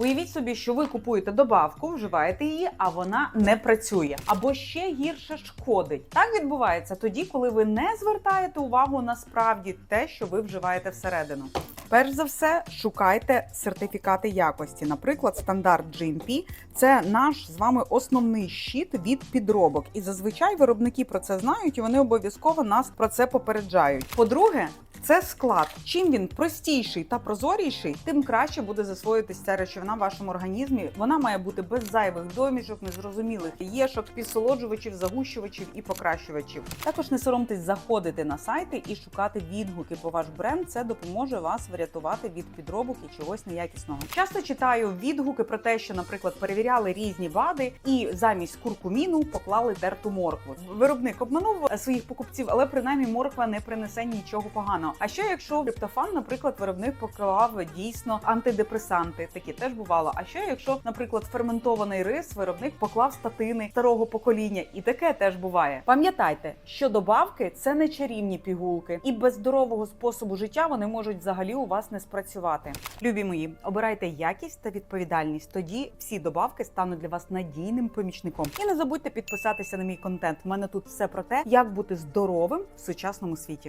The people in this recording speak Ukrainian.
Уявіть собі, що ви купуєте добавку, вживаєте її, а вона не працює або ще гірше шкодить. Так відбувається тоді, коли ви не звертаєте увагу на справді те, що ви вживаєте всередину. Перш за все, шукайте сертифікати якості. Наприклад, стандарт GMP – це наш з вами основний щит від підробок. І зазвичай виробники про це знають, і вони обов'язково нас про це попереджають. По-друге, це склад. Чим він простіший та прозоріший, тим краще буде засвоїтись ця речовина в вашому організмі. Вона має бути без зайвих домішок, незрозумілих єшок, підсолоджувачів, загущувачів і покращувачів. Також не соромтесь заходити на сайти і шукати відгуки, бо ваш бренд це допоможе вас врятувати від підробок і чогось неякісного. Часто читаю відгуки про те, що, наприклад, перевіряли різні БАДи і замість куркуміну поклали терту моркву. Виробник обманув своїх покупців, але принаймні морква не принесе нічого поганого. А що якщо триптофан, наприклад, виробник поклав дійсно антидепресанти, такі теж бувало. А що якщо, наприклад, ферментований рис виробник поклав статини старого покоління, і таке теж буває. Пам'ятайте, що добавки це не чарівні пігулки, і без здорового способу життя вони можуть взагалі у вас не спрацювати. Любі мої, обирайте якість та відповідальність. Тоді всі добавки стануть для вас надійним помічником. І не забудьте підписатися на мій контент. У мене тут все про те, як бути здоровим в сучасному світі.